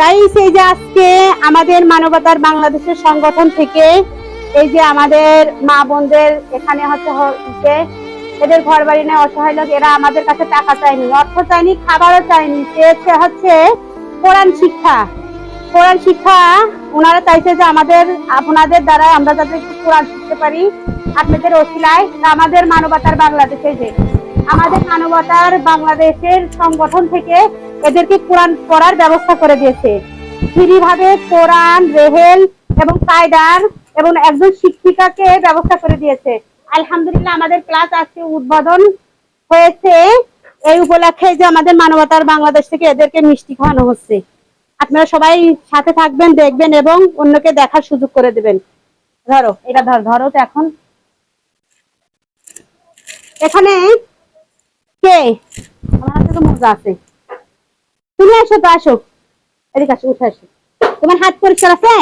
Guys, এই যে আজকে আমাদের মানবতার বাংলাদেশের সংগঠন থেকে এই যে আমাদের মা বোনদের এখানে হচ্ছে এদের ঘর বাড়ি নেই অসহায় লোক, এরা আমাদের কাছে টাকা চায়নি, অর্থ চায়নি, খাবারও চায়নি। চেয়েছে হচ্ছে কোরআন শিক্ষা। কোরআন শিক্ষা ওনারা চাইছে যে আমাদের, আপনাদের দ্বারা আমরা যাতে কোরআন শিখতে পারি। আপনাদের ওসিলায় আমাদের মানবতার বাংলাদেশে যে আমাদের মানবতার বাংলাদেশের সংগঠন থেকে এদেরকে কোরআন পড়ার ব্যবস্থা করে দিয়েছে। ফ্রি ভাবে কোরআন, রেহেল এবং কায়দার এবং একজন শিক্ষিকাকে ব্যবস্থা করে দিয়েছে। আলহামদুলিল্লাহ আমাদের ক্লাস আজকে উদ্বোধন হয়েছে। এই উপলক্ষে যে আমাদের মানবতার বাংলাদেশ থেকে এদেরকে মিষ্টি খাওয়ানো হচ্ছে। আপনারা সবাই সাথে থাকবেন, দেখবেন এবং অন্যকে দেখার সুযোগ করে দেবেন। ধরো, এটা ধর, ধরো তো এখন। এখানে কে? আমার হাতে তো মোজা আছে। তুমি আসো তো আসো। এদিকে আসো উঠে আসো। তোমার হাত পরিষ্কার আছে?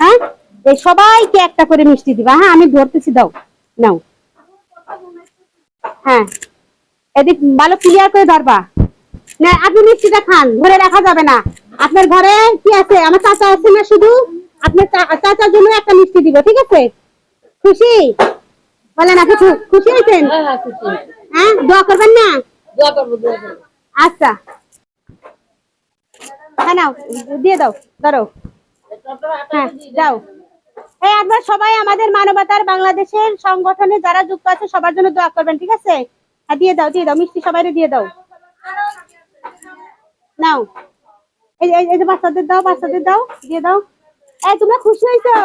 হ্যাঁ? এই সবাইকে একটা করে মিষ্টি দিবা। হ্যাঁ আমি ধরতেছি দাও। নাও। হ্যাঁ। এদিক ভালো ক্লিয়ার করে ধরবা। না আপনি মিষ্টিটা খান ধরে রাখা যাবে না। আপনার ঘরে কি আছে? আমার চাচা আছে না শুধু? আপনার চাচার জন্য একটা মিষ্টি দিব ঠিক আছে? খুশি? বলেন আপনি খুশি হয়েছেন হ্যাঁ হ্যাঁ হ্যাঁ দোয়া করবেন না? আচ্ছা। হ্যাঁ নাও, দিয়ে দাও ধরো হ্যাঁ যাও এই আপনারা সবাই আমাদের মানবতার বাংলাদেশের সংগঠনে যারা যুক্ত আছে, সবার জন্য দোয়া করবেন, ঠিক আছে? হ্যাঁ দিয়ে দাও দিয়ে দাও, মিষ্টি সবাই দিয়ে দাও। নাও। এই যে বাচ্চাদের দাও বাচ্চাদের দাও, দিয়ে দাও। এই, তোমরা খুশি হয়েছো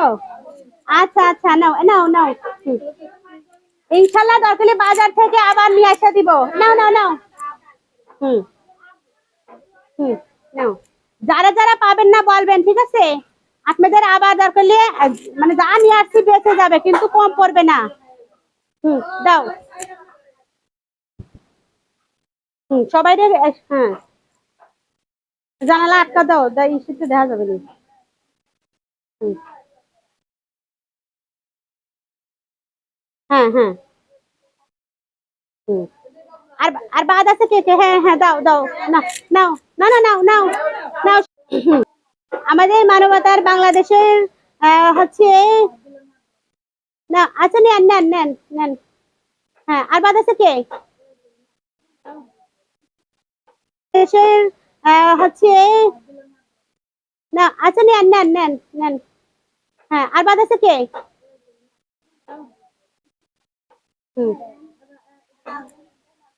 আচ্ছা আচ্ছা নাও নাও নাও। ইনশাল্লাহ দরকার বাজার থেকে আবার নিয়ে আসা দিব। নাও নাও নাও। হুম হুম, নাও। যারা যারা পাবেন না বলবেন ঠিক আছে? আপনাদের আবার আহ, মানে যা নিয়ে আসছি বেঁচে যাবে কিন্তু কম পড়বে না। হুম দাও। হুম সবাই হ্যাঁ। জানালা আটকা দাও দাই ইস্যুতে দেখা যাবে না। হ্যাঁ হ্যাঁ। হুম। আর আর বাদ আছে কে কে হ্যাঁ হ্যাঁ দাও দাও, না, নাও, না না, নাও নাও নাও। আমাদের মানবতার বাংলাদেশের হচ্ছে, না আচ্ছা নেন নেন নেন নেন। হ্যাঁ আর বাদ আছে কে? দেশের হচ্ছে, না আচ্ছা নেন নেন নেন নেন। হ্যাঁ আর বাদ আছে কে? হুম।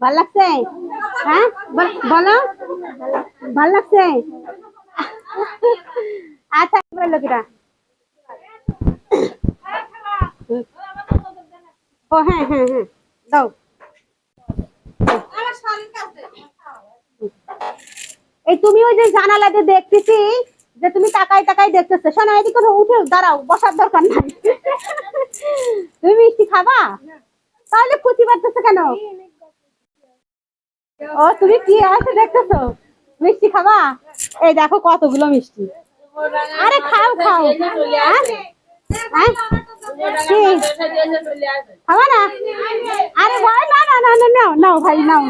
ভালো লাগছে? হ্যাঁ? বলো। ভালো লাগছে? আচ্ছা ও হ্যাঁ হ্যাঁ হ্যাঁ দাও। এই তুমি ওই যে জানালাতে দেখতেছি যে তুমি তাকাই তাকাই দেখতেছো। শোনো, এদিকে উঠে, দাঁড়াও, বসার দরকার নাই। তুমি মিষ্টি খাবা? তাহলে খুশি পাচ্ছো কেন? ও, তুমি কি আছে দেখতেছো? মিষ্টি খাবা? এই দেখো কতগুলো মিষ্টি। আরে খাও খাও। হ্যাঁ? হ্যাঁ? খাবা না? আরে ভাই না না না না, নাও নাও ভাই, নাও।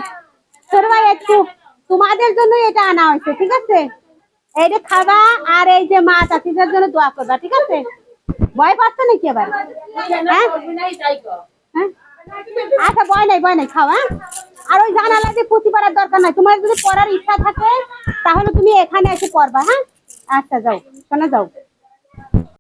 ছোট ভাই, একটু তোমাদের জন্য এটা আনা হয়েছে, ঠিক আছে? এইটা খাবা আর এই যে মা চাষিদের জন্য দোয়া করবা, ঠিক আছে? ভয় পাচ্ছ নাকি আবার? হ্যাঁ? হ্যাঁ? আচ্ছা ভয় নাই ভয় নাই খাওয়া আর ওই জানালা যে পুঁতি পড়ার দরকার নাই। তোমার যদি পড়ার ইচ্ছা থাকে, তাহলে তুমি এখানে এসে পড়বা হ্যাঁ? আচ্ছা যাও, শোনা, যাও।